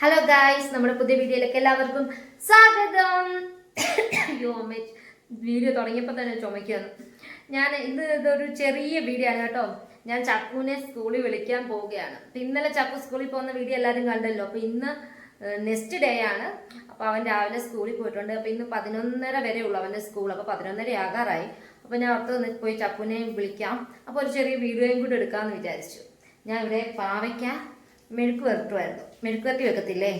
Hello guys നമ്മുടെ പുതിയ വീഡിയോയിലേക്ക് എല്ലാവർക്കും സ്വാഗതം. വീഡിയോ തുടങ്ങിയപ്പോൾ തന്നെ ചുമയ്ക്കുന്നു ഞാൻ ഇന്ന് ഇതൊരു ചെറിയ വീഡിയോ ആണ് കേട്ടോ. ഞാൻ ചക്കുവിനെ സ്കൂളിൽ വിളിക്കാൻ പോവുകയാണ്. അപ്പം ഇന്നലെ ചക്കു സ്കൂളിൽ പോകുന്ന വീഡിയോ എല്ലാവരും കണ്ടല്ലോ. അപ്പോൾ ഇന്ന് നെക്സ്റ്റ് ഡേ ആണ്. അപ്പോൾ അവൻ രാവിലെ സ്കൂളിൽ പോയിട്ടുണ്ട്. അപ്പോൾ ഇന്ന് പതിനൊന്നര വരെ ഉള്ളു അവന്റെ സ്കൂൾ. അപ്പോൾ പതിനൊന്നര ആകാറായി. അപ്പോൾ ഞാൻ ഓർത്ത് പോയി ചക്കുവിനെ വിളിക്കാം. അപ്പോൾ ഒരു ചെറിയ വീഡിയോയും കൂടി എടുക്കാമെന്ന് വിചാരിച്ചു. ഞാൻ ഇവിടെ പാവയ്ക്ക മെഴുക്ക് വരട്ടുമായിരുന്നു മെഴുക്ക് വരട്ടി വെക്കത്തില്ലേ?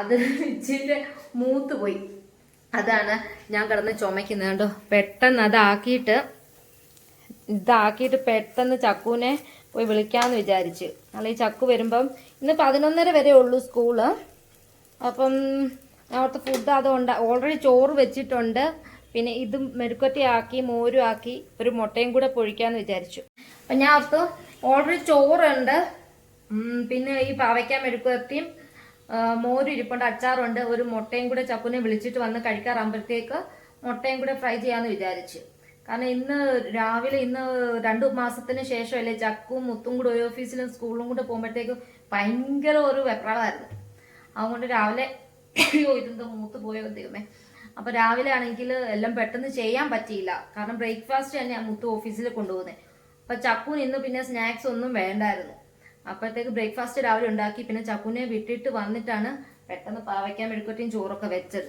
അത് ഇച്ചിന്റെ മൂത്ത് പോയി. അതാണ് ഞാൻ കിടന്ന് ചുമക്കുന്നത് കേട്ടോ പെട്ടെന്ന് അതാക്കിയിട്ട് ഇതാക്കിയിട്ട് പെട്ടെന്ന് ചക്കുവിനെ പോയി വിളിക്കാമെന്ന് വിചാരിച്ച്. അല്ലെങ്കിൽ ചക്കു വരുമ്പം ഇന്ന് പതിനൊന്നര വരെ ഉള്ളൂ സ്കൂൾ. അപ്പം അവിടുത്തെ ഫുഡ് അതുകൊണ്ട് ഓൾറെഡി ചോറ് വെച്ചിട്ടുണ്ട്. പിന്നെ ഇത് മെഴുക്കറ്റി ആക്കി മോരും ആക്കി ഒരു മുട്ടയും കൂടെ പൊഴിക്കാമെന്ന് വിചാരിച്ചു. അപ്പം ഞാൻ അവർക്ക് ഓൾറെഡി ചോറുണ്ട്. പിന്നെ ഈ പാവയ്ക്ക മെഴുക്കുവരട്ടിയും മോര് മോരും ഇരിപ്പുണ്ട് അച്ചാറുണ്ട് ഒരു മുട്ടയും കൂടെ ചക്കുനെ വിളിച്ചിട്ട് വന്ന് കഴിക്കാറാകുമ്പോഴത്തേക്ക് മുട്ടയും കൂടെ ഫ്രൈ ചെയ്യാന്ന് വിചാരിച്ചു. കാരണം ഇന്ന് രാവിലെ ഇന്ന് രണ്ടു മാസത്തിന് ശേഷമല്ലേ ചക്കും മുത്തും കൂടെ ഒരു ഓഫീസിലും സ്കൂളിലും കൂടെ പോകുമ്പോഴത്തേക്ക് ഭയങ്കര ഒരു വെപ്രാളമായിരുന്നു. അതുകൊണ്ട് രാവിലെ അയ്യോ ഇതെന്തോ മൂത്ത് പോയോ ദൈവമേ. അപ്പൊ രാവിലെ ആണെങ്കിൽ എല്ലാം പെട്ടെന്ന് ചെയ്യാൻ പറ്റിയില്ല. കാരണം ബ്രേക്ക്ഫാസ്റ്റ് തന്നെയാണ് മുത്തു ഓഫീസിൽ കൊണ്ടുപോകുന്നത് അപ്പൊ ചക്കൂൻ ഇന്ന് പിന്നെ സ്നാക്സ് ഒന്നും വേണ്ടായിരുന്നു. അപ്പോഴത്തേക്ക് ബ്രേക്ക്ഫാസ്റ്റ് രാവിലെ ഉണ്ടാക്കി. പിന്നെ ചക്കുനെ വിട്ടിട്ട് വന്നിട്ടാണ് പെട്ടെന്ന് പാവയ്ക്കാൻ മെഴുക്കട്ടിയും ചോറൊക്കെ വെച്ചത്.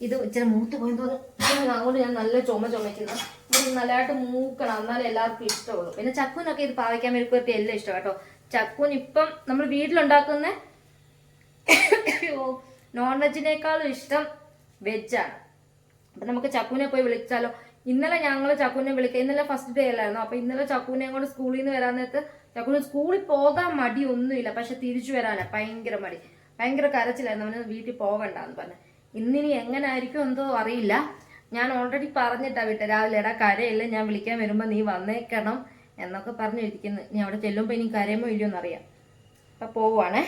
ഇത് ഇച്ചിരി മൂത്ത് പോയിട്ട് അതുകൊണ്ട് ഞാൻ നല്ല ചുമ ചുമയ്ക്കുന്നു. നല്ലതായിട്ട് മൂക്കണം. എന്നാലേ എല്ലാവർക്കും ഇഷ്ടമുള്ളൂ. പിന്നെ ചക്കുനൊക്കെ ഇത് പാവയ്ക്കാൻ മെഴുക്കുവരട്ടി എല്ലാം ഇഷ്ടം കേട്ടോ. ചക്കുൻ ഇപ്പം നമ്മൾ വീട്ടിലുണ്ടാക്കുന്ന നോൺ വെജിനേക്കാളും ഇഷ്ടം വെജാണ് അപ്പൊ നമുക്ക് ചക്കുനെ പോയി വിളിച്ചാലോ? ഇന്നലെ ഞങ്ങൾ ചക്കുനെ വിളിക്കുക ഇന്നലെ ഫസ്റ്റ് ഡേ അല്ലായിരുന്നു? അപ്പൊ ഇന്നലെ ചക്കുനെ കൊണ്ട് സ്കൂളിൽ നിന്ന് വരാൻ നേരത്ത് ചക്കുന് സ്കൂളിൽ പോകാൻ മടി ഒന്നുമില്ല പക്ഷെ തിരിച്ചു വരാനാ ഭയങ്കര മടി. ഭയങ്കര കരച്ചിലായിരുന്നു. അവന് വീട്ടിൽ പോകണ്ടെന്ന് പറഞ്ഞു. ഇന്നിനി എങ്ങനായിരിക്കും എന്തോ അറിയില്ല. ഞാൻ ഓൾറെഡി പറഞ്ഞിട്ടാ വിട്ട. രാവിലെ എടാ കരയില്ല? ഞാൻ വിളിക്കാൻ വരുമ്പോ നീ വന്നേക്കണം എന്നൊക്കെ പറഞ്ഞു ഇരിക്കുന്നു നീ അവിടെ ചെല്ലുമ്പോ ഇനി കരയുമോ ഇല്ലയോ എന്നറിയാം. അപ്പൊ പോവുവാണേ.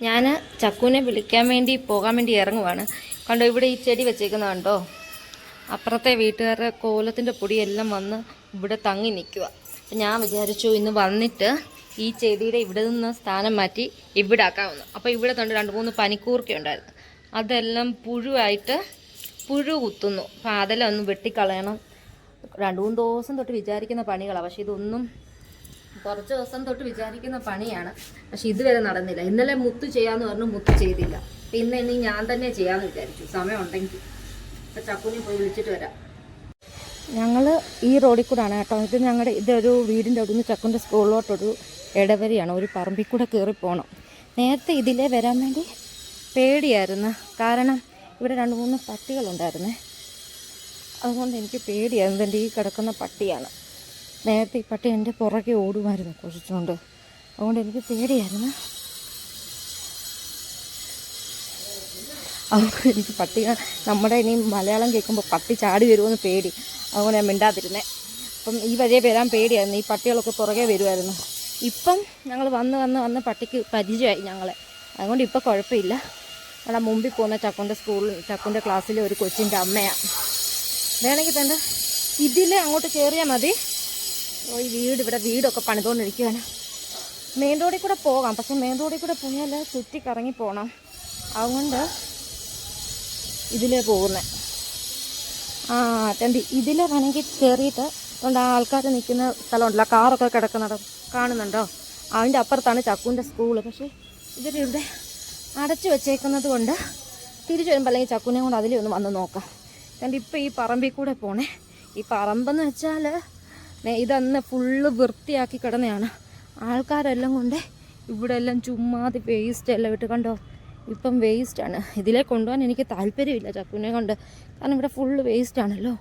ഞാൻ ചക്കുനെ വിളിക്കാൻ വേണ്ടി പോകാൻ വേണ്ടി ഇറങ്ങുവാണ്. കണ്ടോ ഇവിടെ ഈ ചെടി വെച്ചേക്കുന്ന കണ്ടോ? അപ്പുറത്തെ വീട്ടുകാരുടെ കോലത്തിന്റെ പൊടിയെല്ലാം വന്ന് ഇവിടെ തങ്ങി നിൽക്കുക. അപ്പം ഞാൻ വിചാരിച്ചു ഇന്ന് വന്നിട്ട് ഈ ചെടിയുടെ ഇവിടെ നിന്ന് സ്ഥാനം മാറ്റി ഇവിടെ ആക്കാമെന്ന്. അപ്പോൾ ഇവിടെ തൊണ്ട് രണ്ട് മൂന്ന് പനിക്കൂർക്ക ഉണ്ടായിരുന്നു. അതെല്ലാം പുഴുവായിട്ട് പുഴു കുത്തുന്നു. അപ്പം അതെല്ലാം ഒന്ന് വെട്ടിക്കളയണം. രണ്ട് മൂന്ന് ദിവസം തൊട്ട് വിചാരിക്കുന്ന പണികളാണ് പക്ഷേ ഇതൊന്നും കുറച്ച് ദിവസം തൊട്ട് വിചാരിക്കുന്ന പണിയാണ്. പക്ഷെ ഇതുവരെ നടന്നില്ല. ഇന്നലെ മുത്ത് ചെയ്യാമെന്ന് പറഞ്ഞു മുത്ത് ചെയ്തില്ല. പിന്നെ ഇനി ഞാൻ തന്നെ ചെയ്യാമെന്ന് വിചാരിച്ചു. സമയം ഉണ്ടെങ്കിൽ പോയി വിളിച്ചിട്ട് വരാം. ഞങ്ങൾ ഈ റോഡിൽ കൂടാണ് കേട്ടോ. ഇത് ഞങ്ങളുടെ ഇതൊരു വീടിന്റെ അവിടെ നിന്ന് ചക്കുന്റെ സ്കൂളിലോട്ടൊരു ഇടവരിയാണ്. ഒരു പറമ്പിൽ കൂടെ കയറി പോകണം നേരത്തെ ഇതിലേ വരാൻ വേണ്ടി പേടിയായിരുന്നു. കാരണം ഇവിടെ രണ്ട് മൂന്ന് പട്ടികളുണ്ടായിരുന്നേ. അതുകൊണ്ട് എനിക്ക് പേടിയായിരുന്നു. എന്റെ ഈ കിടക്കുന്ന പട്ടിയാണ്. നേരത്തെ ഈ പട്ടി എന്റെ പുറകെ ഓടുമായിരുന്നു. കുറച്ചുകൊണ്ട് അതുകൊണ്ട് എനിക്ക് പേടിയായിരുന്നു. അതുകൊണ്ട് എനിക്ക് പട്ടി നമ്മുടെ ഇനി മലയാളം കേൾക്കുമ്പോൾ പട്ടി ചാടി വരുമെന്ന് പേടി. അതുകൊണ്ട് ഞാൻ മിണ്ടാതിരുന്നേ. അപ്പം ഈ വഴിയെ വരാൻ പേടിയായിരുന്നു. ഈ പട്ടികളൊക്കെ പുറകെ വരുമായിരുന്നു ഇപ്പം ഞങ്ങൾ വന്ന് വന്ന് വന്ന് പട്ടിക്ക് പരിചയമായി ഞങ്ങളെ. അതുകൊണ്ട് ഇപ്പം കുഴപ്പമില്ല. ഞങ്ങളെ മുമ്പിൽ പോകുന്ന ചക്കുന്റെ സ്കൂളിൽ ചക്കുന്റെ ക്ലാസ്സിലെ ഒരു കൊച്ചിന്റെ അമ്മയാണ് വേണമെങ്കിൽ തന്നെ ഇതിൽ അങ്ങോട്ട് കയറിയാൽ മതി. ഈ വീട് ഇവിടെ വീടൊക്കെ പണിതുകൊണ്ടിരിക്കുകയാണ് മെയിൻ റോഡിൽ കൂടെ പോകാം. പക്ഷേ മെയിൻ റോഡിൽ കൂടെ പോയാൽ ചുറ്റി കറങ്ങി പോകണം അതുകൊണ്ട് ഇതിലേ പോകുന്നത് ആ തണ്ടി ഇതിലെ വേണമെങ്കിൽ കയറിയിട്ട് അതുകൊണ്ട് ആൾക്കാർ നിൽക്കുന്ന സ്ഥലമുണ്ടല്ലോ കാറൊക്കെ കിടക്കുന്നുണ്ടോ കാണുന്നുണ്ടോ? അതിന്റെ അപ്പുറത്താണ് ചക്കുവിന്റെ സ്കൂൾ. പക്ഷേ ഇവരിവിടെ അടച്ചു വെച്ചേക്കുന്നത് കൊണ്ട് തിരിച്ചു വരുമ്പോൾ അല്ലെങ്കിൽ ചക്കുവിനെ കൊണ്ട് അതിലേ ഒന്ന് വന്ന് നോക്കാം. കാരണം ഇപ്പം ഈ പറമ്പിൽ കൂടെ പോണേ. ഈ പറമ്പെന്ന് വെച്ചാൽ ഇതന്ന് ഫുള്ള് വൃത്തിയാക്കി കിടന്നെയാണ്. ആൾക്കാരെല്ലാം കൊണ്ട് ഇവിടെ എല്ലാം ചുമ്മാതി വേസ്റ്റ് എല്ലാം ഇട്ട് കണ്ടോ? ഇപ്പം വേസ്റ്റാണ് ഇതിലെ കൊണ്ടുപോകാൻ എനിക്ക് താല്പര്യമില്ല ചക്കുനെ കൊണ്ട്. കാരണം ഇവിടെ ഫുള്ള് വേസ്റ്റ് ആണല്ലോ.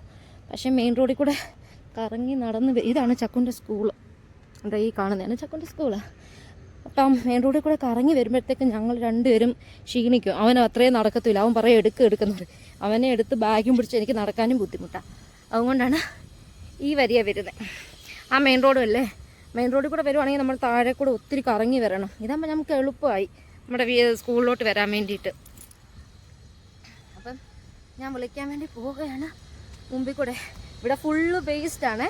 പക്ഷേ മെയിൻ റോഡിൽ കൂടെ കറങ്ങി നടന്ന് ഇതാണ് ചക്കുന്റെ സ്കൂൾ എന്താ ഈ കാണുന്നതാണ് ചക്കുന്റെ സ്കൂൾ അപ്പം മെയിൻ റോഡിൽ കൂടെ കറങ്ങി വരുമ്പോഴത്തേക്ക് ഞങ്ങൾ രണ്ടുപേരും ക്ഷീണിക്കും. അവൻ അത്രയും നടക്കത്തില്ല അവൻ പറയും എടുക്ക് എടുക്കുന്നത് അവനെ എടുത്ത് ബാഗും പിടിച്ച് എനിക്ക് നടക്കാനും ബുദ്ധിമുട്ടാണ് അതുകൊണ്ടാണ് ഈ വരിയ വരുന്നത് ആ മെയിൻ റോഡും അല്ലേ? മെയിൻ റോഡിൽ കൂടെ വരുവാണെങ്കിൽ നമ്മൾ താഴെ കൂടെ ഒത്തിരി കറങ്ങി വരണം. ഇതാകുമ്പോൾ നമുക്ക് എളുപ്പമായി. നമ്മുടെ സ്കൂളിലോട്ട് വരാൻ വേണ്ടിയിട്ട്. അപ്പം ഞാൻ വിളിക്കാൻ വേണ്ടി പോവുകയാണ്. മുമ്പിൽ കൂടെ. ഇവിടെ ഫുള്ള് വേസ്റ്റാണ്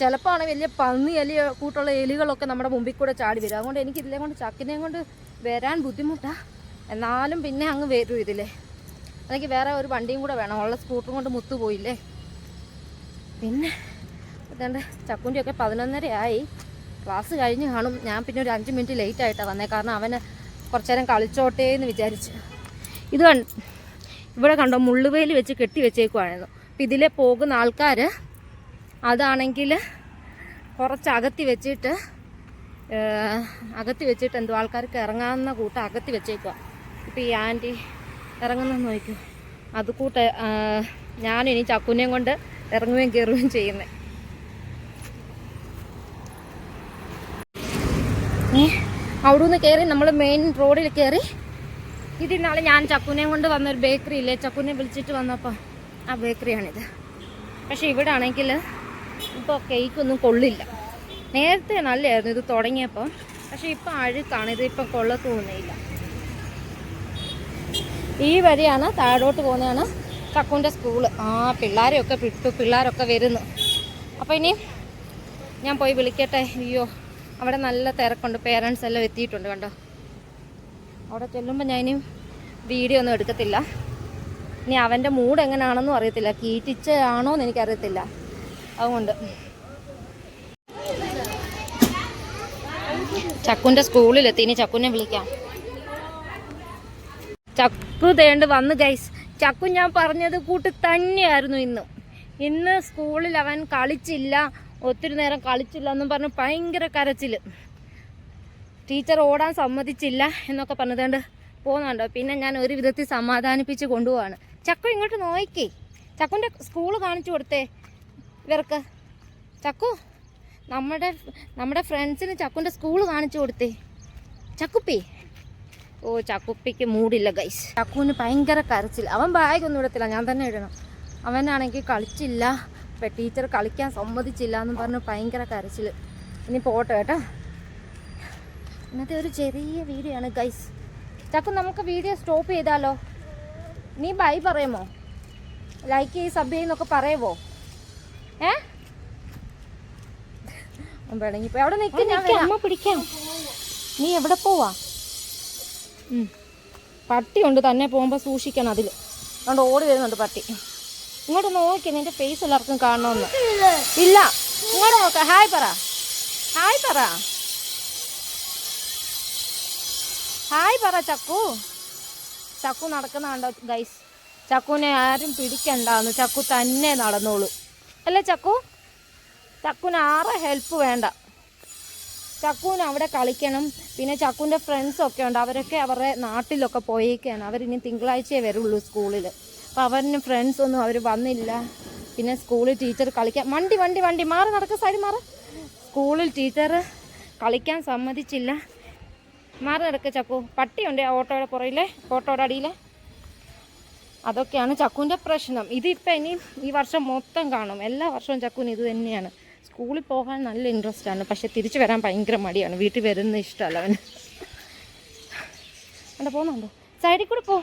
ചിലപ്പോൾ ആണ് വലിയ പന്നി എലി കൂട്ടുള്ള എലികളൊക്കെ നമ്മുടെ മുമ്പിൽ കൂടെ ചാടി വരും. അതുകൊണ്ട് എനിക്ക് ഇതിലെ കൊണ്ട് ചക്കിനെയും കൊണ്ട് വരാൻ ബുദ്ധിമുട്ടാണ് എന്നാലും പിന്നെ അങ്ങ് വരും ഇതിലേ. എനിക്ക് വേറെ ഒരു വണ്ടിയും കൂടെ വേണം. ഉള്ള സ്കൂട്ടറും കൊണ്ട് മുത്തു പോയില്ലേ. പിന്നെ അതുകൊണ്ട് ചക്കുന്റെ ഒക്കെ പതിനൊന്നര ആയി ക്ലാസ് കഴിഞ്ഞ് കാണും. ഞാൻ പിന്നെ ഒരു അഞ്ച് മിനിറ്റ് ലേറ്റ് ആയിട്ടാണ് വന്നത് കാരണം അവന് കുറച്ചു നേരം കളിച്ചോട്ടെ എന്ന് വിചാരിച്ച്. ഇത് കണ്ട് ഇവിടെ കണ്ടോ മുള്ളുവേലി വെച്ച് കെട്ടി വെച്ചേക്കുവായിരുന്നു. അപ്പം ഇതിലെ പോകുന്ന ആൾക്കാർ അതാണെങ്കിൽ കുറച്ച് അകത്തി വെച്ചിട്ട് അകത്തി വെച്ചിട്ട് എന്തോ ആൾക്കാർക്ക് ഇറങ്ങാവുന്ന കൂട്ടം അകത്തി വെച്ചേക്കുക ഇപ്പം ഈ ആന്റി ഇറങ്ങുന്നെന്ന് നോക്കൂ. അത് കൂട്ട ഞാനിനി ചക്കുനെയും കൊണ്ട് ഇറങ്ങുകയും കയറുകയും ചെയ്യുന്നത് ഏ അവിടുന്ന് കയറി നമ്മൾ മെയിൻ റോഡിൽ കയറി ഇതിനാളെ ഞാൻ ചക്കുനെയും കൊണ്ട് വന്നൊരു ബേക്കറി ഇല്ലേ? ചക്കുനെ വിളിച്ചിട്ട് വന്നപ്പോൾ ആ ബേക്കറിയാണിത് പക്ഷെ ഇവിടെ ആണെങ്കിൽ ഇപ്പോൾ കേക്കൊന്നും കൊള്ളില്ല. നേരത്തെ നല്ലതായിരുന്നു ഇത് തുടങ്ങിയപ്പോൾ പക്ഷെ ഇപ്പം അഴുക്കാണ്. ഇത് ഇപ്പം കൊള്ള തോന്നിയില്ല ഈ വഴിയാണ് താഴോട്ട് പോകുന്നതാണ് ചക്കുന്റെ സ്കൂൾ ആ പിള്ളേരെയൊക്കെ വിട്ടു. പിള്ളേരൊക്കെ വരുന്നു. അപ്പോൾ ഇനി ഞാൻ പോയി വിളിക്കട്ടെ? അയ്യോ. അവിടെ നല്ല തിരക്കുണ്ട്. പേരൻസ് എല്ലാം എത്തിയിട്ടുണ്ട് കണ്ടോ? അവിടെ ചെല്ലുമ്പോൾ ഞാൻ വീഡിയോ ഒന്നും എടുക്കത്തില്ല. ഇനി അവന്റെ മൂഡ് എങ്ങനെയാണെന്നും അറിയത്തില്ല. കീറ്റിച്ച് ആണോ എന്ന് എനിക്കറിയത്തില്ല. അതുകൊണ്ട്. ചക്കുന്റെ സ്കൂളിലെത്തി. ഇനി ചക്കുനെ വിളിക്കാം. ചക്കു തേണ്ട് വന്ന് ഗൈസ് ചക്കു ഞാൻ പറഞ്ഞത് കൂട്ട് തന്നെയായിരുന്നു ഇന്ന്. ഇന്ന് സ്കൂളിൽ അവൻ കളിച്ചില്ല. ഒത്തിരി നേരം കളിച്ചില്ല എന്നും പറഞ്ഞ് ഭയങ്കര കരച്ചിൽ ടീച്ചർ ഓടാൻ സമ്മതിച്ചില്ല എന്നൊക്കെ പറഞ്ഞതുകൊണ്ട് പോകുന്നുണ്ടോ പിന്നെ ഞാൻ ഒരു വിധത്തിൽ സമാധാനിപ്പിച്ച് കൊണ്ടുപോവാണ്. ചക്കു ഇങ്ങോട്ട് നോക്കേ. ചക്കുന്റെ സ്കൂൾ കാണിച്ചു കൊടുത്തേ ഇവർക്ക്. ചക്കു നമ്മുടെ നമ്മുടെ ഫ്രണ്ട്സിന് ചക്കുന്റെ സ്കൂൾ കാണിച്ചു കൊടുത്തേ. ചക്കുപ്പി. ഓ ചക്കുപ്പിക്ക് മൂടില്ല ഗൈസ് ചക്കുവിന് ഭയങ്കര കരച്ചിൽ അവൻ ബാഗ് ഒന്നും ഇടത്തില്ല. ഞാൻ തന്നെ ഇടണം. അവനാണെങ്കിൽ കളിച്ചില്ല. ടീച്ചർ കളിക്കാൻ സമ്മതിച്ചില്ല എന്ന് പറഞ്ഞ് ഭയങ്കര കരച്ചിൽ ഇനി പോട്ടെ കേട്ടോ. ഇന്നത്തെ ഒരു ചെറിയ വീഡിയോ ആണ് ഗൈസ് ചക്കു നമുക്ക് വീഡിയോ സ്റ്റോപ്പ് ചെയ്താലോ? നീ ബൈ പറയുമോ? ലൈക്ക് ചെയ്ത് സബ് ചെയ്യുന്നൊക്കെ പറയുമോ ഏ? വേണമെങ്കിൽ ഇപ്പൊ എവിടെ നിൽക്കും ഞാൻ അമ്മ പിടിക്കാം. നീ എവിടെ പോവാ? പട്ടി പട്ടിയുണ്ട് തന്നെ പോകുമ്പോൾ സൂക്ഷിക്കണം അതിൽ അതുകൊണ്ട് ഓടി വരുന്നുണ്ട് പട്ടി. ഇങ്ങോട്ട് നോക്കി നിന്റെ ഫേസ് എല്ലാവർക്കും കാണണമെന്ന് ഇല്ല ഇങ്ങോട്ട് നോക്ക. ഹായ് പറ. ഹായ് പറ. ഹായ് പറ ചക്കു. ചക്കു നടക്കുന്ന കണ്ടോ ഗൈസ് ചക്കുവിനെ ആരും പിടിക്കണ്ടാന്ന്. ചക്കു തന്നെ നടന്നോളൂ. അല്ലേ ചക്കു? ചക്കുവിന് ആരെ ഹെൽപ്പ് വേണ്ട. ചക്കുവിന് അവിടെ കളിക്കണം. പിന്നെ ചക്കുവിന്റെ ഫ്രണ്ട്സൊക്കെ ഉണ്ട്. അവരൊക്കെ അവരുടെ നാട്ടിലൊക്കെ പോയേക്കാണ്. അവരിനി തിങ്കളാഴ്ചയേ വരുള്ളൂ സ്കൂളിൽ അപ്പോൾ ഫ്രണ്ട്സ് ഒന്നും അവർ വന്നില്ല. പിന്നെ സ്കൂളിൽ ടീച്ചർ കളിക്കാൻ വണ്ടി വണ്ടി വണ്ടി മാറി നടക്ക സൈഡ് മാറി. സ്കൂളിൽ ടീച്ചർ കളിക്കാൻ സമ്മതിച്ചില്ല. മാറി നടക്ക ചക്കു. പട്ടിയുണ്ട് ഓട്ടോയുടെ പുറയിലെ ഓട്ടോയുടെ അടിയിലെ. അതൊക്കെയാണ് ചക്കുവിന്റെ പ്രശ്നം. ഇതിപ്പോൾ ഇനി ഈ വർഷം മൊത്തം കാണും. എല്ലാ വർഷവും ചക്കുവിന് ഇത് തന്നെയാണ്. സ്കൂളിൽ പോകാൻ നല്ല ഇൻട്രസ്റ്റ് ആണ്. പക്ഷെ തിരിച്ചു വരാൻ ഭയങ്കര മടിയാണ്. വീട്ടിൽ വരുന്ന ഇഷ്ടമല്ല അവന്. അവിടെ പോകുന്നുണ്ടോ? സൈഡിൽ കൂടെ പോ.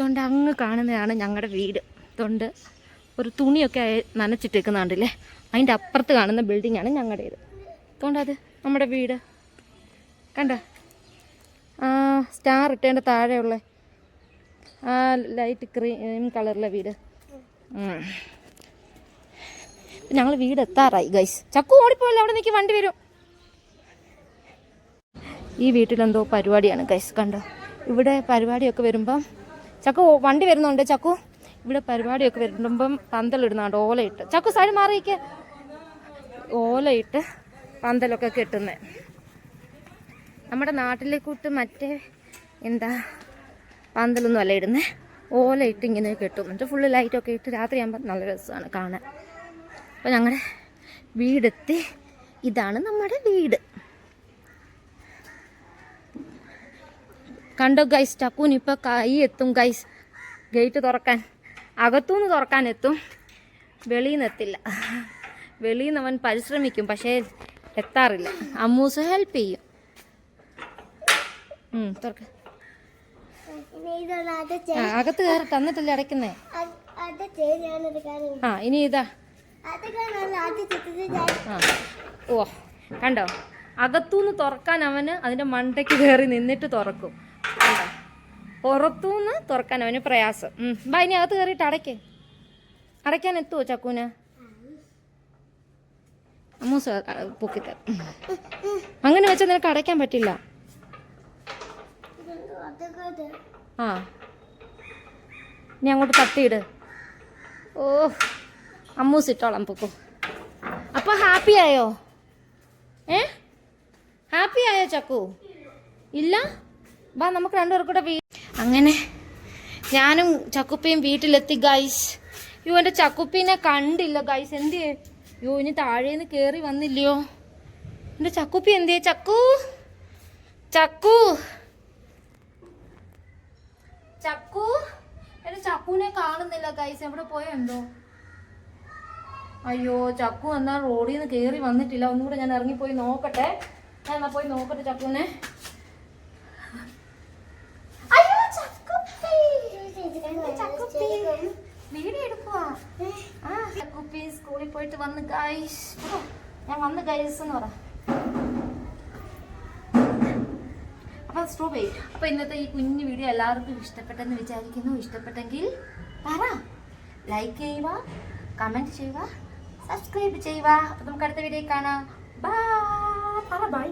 തൊണ്ട് അങ്ങ് കാണുന്നതാണ് ഞങ്ങളുടെ വീട്. തൊണ്ട് ഒരു തുണിയൊക്കെ അയ- നനച്ചിട്ടേക്കുന്ന കണ്ടില്ലേ അതിന്റെ അപ്പുറത്ത് കാണുന്ന ബിൽഡിങ്ങാണ് ഞങ്ങളുടേത് അത് നമ്മുടെ വീട്. കണ്ട? ആ സ്റ്റാർ ഇട്ടേന്റെ താഴെയുള്ള ആ ലൈറ്റ് ക്രീം കളറിലെ വീട്. ഞങ്ങൾ വീട് എത്താറായി ഗൈസ് ചക്കു ഓടിപ്പോയല്ലോ അവിടെ നിൽക്കി വണ്ടി വരും. ഈ വീട്ടിലെന്തോ പരിപാടിയാണ് ഗൈസ് കണ്ടോ? ഇവിടെ പരിപാടിയൊക്കെ വരുമ്പം ചക്കു വണ്ടി വരുന്നുണ്ട് ചക്കു. ഇവിടെ പരിപാടിയൊക്കെ വരുമ്പം പന്തലിടുന്നുണ്ട് ഓലയിട്ട്. ചക്കു സൈഡ് മാറിയിക്ക്. ഓലയിട്ട് പന്തലൊക്കെ കെട്ടുന്നത് നമ്മുടെ നാട്ടിലെ കൂട്ട് മറ്റേ എന്താ പന്തലൊന്നും അല്ല ഇടുന്നത് ഓല ഇട്ട് ഇങ്ങനെ കെട്ടും. എന്നിട്ട് ഫുള്ള് ലൈറ്റൊക്കെ ഇട്ട് രാത്രിയാകുമ്പോൾ നല്ല രസമാണ് കാണാൻ. അപ്പോൾ ഞങ്ങളുടെ വീടെത്തി. ഇതാണ് നമ്മുടെ വീട്. കണ്ടോ ഗൈസ് ടക്കൂൻ ഇപ്പോൾ കൈ എത്തും ഗൈസ് ഗേറ്റ് തുറക്കാൻ. അകത്തുനിന്ന് തുറക്കാൻ എത്തും. വെളിയിൽ നിന്ന് എത്തില്ല. വെളിയിൽ നിന്ന് അവൻ പരിശ്രമിക്കും പക്ഷേ എത്താറില്ല. അമ്മൂസ് ഹെൽപ്പ് ചെയ്യും. തുറക്ക്. അകത്ത് കയറി തന്നിട്ടല്ലേ അടയ്ക്കുന്നേ? ആ ഇനി ഇതാ. ഓ കണ്ടോ? അകത്തുനിന്ന് തുറക്കാൻ അവന് അതിന്റെ മണ്ടയ്ക്ക് കയറി നിന്നിട്ട് തുറക്കും? പുറത്തുനിന്ന് തുറക്കാൻ അവന് പ്രയാസം. ബാ ഇനി അകത്ത് കയറിയിട്ട് അടയ്ക്കേ. അടയ്ക്കാൻ എത്തുമോ ചക്കൂന? അമ്മൂസ് പൊക്കിത്ത അങ്ങനെ വെച്ചാൽ നിനക്ക് അടയ്ക്കാൻ പറ്റില്ല. ആ. ഇനി അങ്ങോട്ട് തട്ടിയിട്. ഓ അമ്മൂസ് ഇട്ടോളാം പൊക്കോ. അപ്പോൾ ഹാപ്പി ആയോ? ഏ? ഹാപ്പി ആയോ ചക്കു? ഇല്ല? ബാ നമുക്ക് രണ്ടുപേർക്കൂടെ അങ്ങനെ ഞാനും ചക്കുപ്പിയും വീട്ടിലെത്തി ഗൈസ് യോ എന്റെ ചക്കുപ്പീനെ കണ്ടില്ല ഗൈസ് എന്ത് യോ ഇനി താഴേന്ന് കയറി വന്നില്ലയോ? എന്റെ ചക്കുപ്പി എന്ത് ചക്കു. ചക്കു. ചക്കു. എന്റെ ചക്കുവിനെ കാണുന്നില്ല ഗൈസ് എവിടെ പോയോ അയ്യോ ചക്കു എന്നാൽ റോഡിൽ നിന്ന് കയറി വന്നിട്ടില്ല. ഒന്നുകൂടെ ഞാൻ ഇറങ്ങിപ്പോയി നോക്കട്ടെ. ഞാൻ എന്നാൽ പോയി നോക്കട്ടെ ചക്കുവിനെ. വന്ന് ഗൈസ് ഞാൻ വന്ന് ഗൈസ് എന്ന് പറ. അപ്പൊ സ്റ്റോപ്പ് ചെയ്യും. ഇന്നത്തെ ഈ കുഞ്ഞു വീഡിയോ എല്ലാവർക്കും ഇഷ്ടപ്പെട്ടെന്ന് വിചാരിക്കുന്നു. ഇഷ്ടപ്പെട്ടെങ്കിൽ പറ. ലൈക്ക് ചെയ്യുക കമന്റ് ചെയ്യുക സബ്സ്ക്രൈബ് ചെയ്യുക. അപ്പൊ നമുക്ക് അടുത്ത വീഡിയോ കാണാം. ബൈ പറ ബൈ